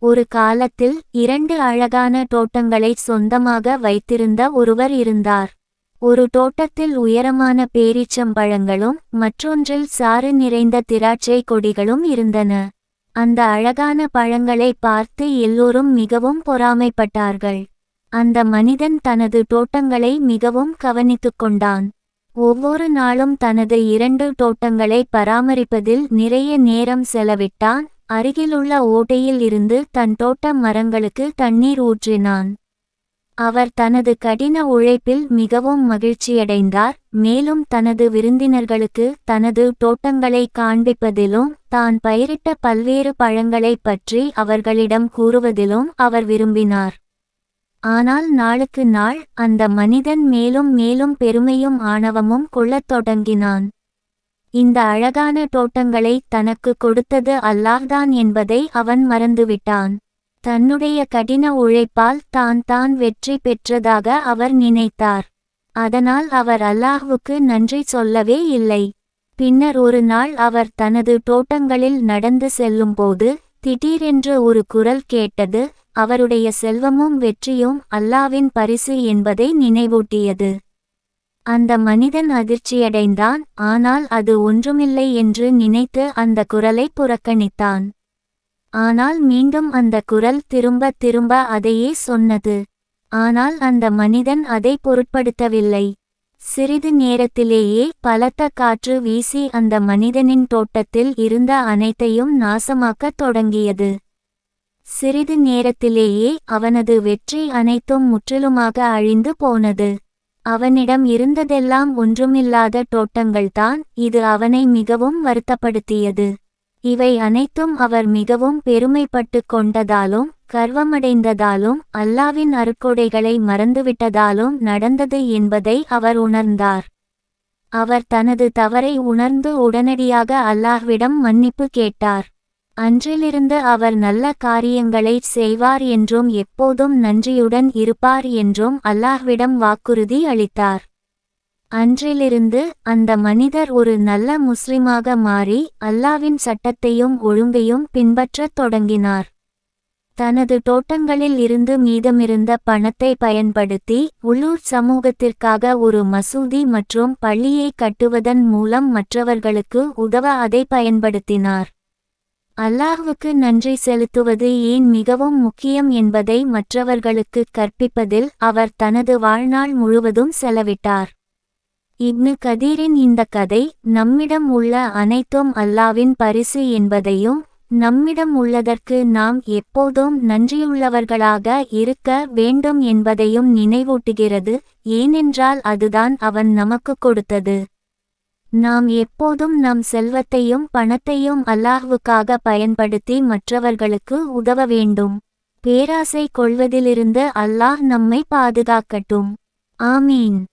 ஒரு காலத்தில் இரண்டு அழகான தோட்டங்களை சொந்தமாக வைத்திருந்த ஒருவர் இருந்தார். ஒரு தோட்டத்தில் உயரமான பேரீச்சம்பழங்களும் மற்றொன்றில் சாறு நிறைந்த திராட்சை கொடிகளும் இருந்தன. அந்த அழகான பழங்களை பார்த்து எல்லோரும் மிகவும் பொறாமைப்பட்டார்கள். அந்த மனிதன் தனது தோட்டங்களை மிகவும் கவனித்துக் கொண்டான். ஒவ்வொரு நாளும் தனது இரண்டு தோட்டங்களை பராமரிப்பதில் நிறைய நேரம் செலவிட்டான். அருகிலுள்ள ஓட்டையில் இருந்து தன் தோட்ட மரங்களுக்கு தண்ணீர் ஊற்றினான். அவர் தனது கடின உழைப்பில் மிகவும் மகிழ்ச்சியடைந்தார் மேலும் தனது விருந்தினர்களுக்கு தனது தோட்டங்களை காண்பிப்பதிலும் தான் பயிரிட்ட பல்வேறு பழங்களைப் பற்றி அவர்களிடம் கூறுவதிலும் அவர் விரும்பினார். ஆனால் நாளுக்கு நாள் அந்த மனிதன் மேலும் மேலும் பெருமையும் ஆணவமும் கொள்ளத் தொடங்கினான். இந்த அழகான தோட்டங்களை தனக்கு கொடுத்தது அல்லாஹ்தான் என்பதை அவன் மறந்துவிட்டான். தன்னுடைய கடின உழைப்பால் தான் தான் வெற்றி பெற்றதாக அவர் நினைத்தார். அதனால் அவர் அல்லாஹ்வுக்கு நன்றி சொல்லவே இல்லை. பின்னர் ஒரு நாள் அவர் தனது தோட்டங்களில் நடந்து செல்லும்போது திடீரென்று ஒரு குரல் கேட்டது அவருடைய செல்வமும் வெற்றியும் அல்லாவின் பரிசு என்பதை நினைவூட்டியது. அந்த மனிதன் அதிர்ச்சியடைந்தான் ஆனால் அது ஒன்றுமில்லை என்று நினைத்து அந்த குரலை புறக்கணித்தான். ஆனால் மீண்டும் அந்த குரல் திரும்ப திரும்ப அதையே சொன்னது. ஆனால் அந்த மனிதன் அதை பொருட்படுத்தவில்லை. சிறிது நேரத்திலேயே பலத்த காற்று வீசி அந்த மனிதனின் தோட்டத்தில் இருந்த அனைத்தையும் நாசமாக்கத் தொடங்கியது. சிறிது நேரத்திலேயே அவனது வெற்றி அனைத்தும் முற்றிலுமாக அழிந்து போனது. அவனிடம் இருந்ததெல்லாம் ஒன்றுமில்லாத தோட்டங்கள்தான் இது அவனை மிகவும் வருத்தப்படுத்தியது. இவை அனைத்தும் அவர் மிகவும் பெருமைப்பட்டு கொண்டதாலும் கர்வமடைந்ததாலும் அல்லாவின் அருக்கொடைகளை மறந்துவிட்டதாலும் நடந்தது என்பதை அவர் உணர்ந்தார். அவர் தனது தவறை உணர்ந்து உடனடியாக அல்லாஹ்விடம் மன்னிப்பு கேட்டார். அன்றிலிருந்து அவர் நல்ல காரியங்களை செய்வார் என்றும் எப்போதும் நன்றியுடன் இருப்பார் என்றும் அல்லாஹ்விடம் வாக்குறுதி அளித்தார். அன்றிலிருந்து அந்த மனிதர் ஒரு நல்ல முஸ்லிமாக மாறி அல்லாவின் சட்டத்தையும் ஒழுங்கையும் பின்பற்றத் தொடங்கினார். தனது தோட்டங்களில் இருந்து மீதமிருந்த பணத்தை பயன்படுத்தி உள்ளூர் சமூகத்திற்காக ஒரு மசூதி மற்றும் பள்ளியை கட்டுவதன் மூலம் மற்றவர்களுக்கு உதவ அதை பயன்படுத்தினார். அல்லாஹ்வுக்கு நன்றி செலுத்துவது ஏன் மிகவும் முக்கியம் என்பதை மற்றவர்களுக்கு கற்பிப்பதில் அவர் தனது வாழ்நாள் முழுவதும் செலவிட்டார். இப்னு கதீரின் இந்த கதை நம்மிடம் உள்ள அனைத்தும் அல்லாவின் பரிசு என்பதையும் நம்மிடம் உள்ளதற்கு நாம் எப்போதும் நன்றியுள்ளவர்களாக இருக்க வேண்டும் என்பதையும் நினைவூட்டுகிறது ஏனென்றால் அதுதான் அவன் நமக்கு கொடுத்தது. நாம் எப்போதும் நம் செல்வத்தையும் பணத்தையும் அல்லாஹ்வுக்காக பயன்படுத்தி மற்றவர்களுக்கு உதவ வேண்டும். பேராசை கொள்வதிலிருந்து அல்லாஹ் நம்மை பாதுகாக்கட்டும். ஆமீன்.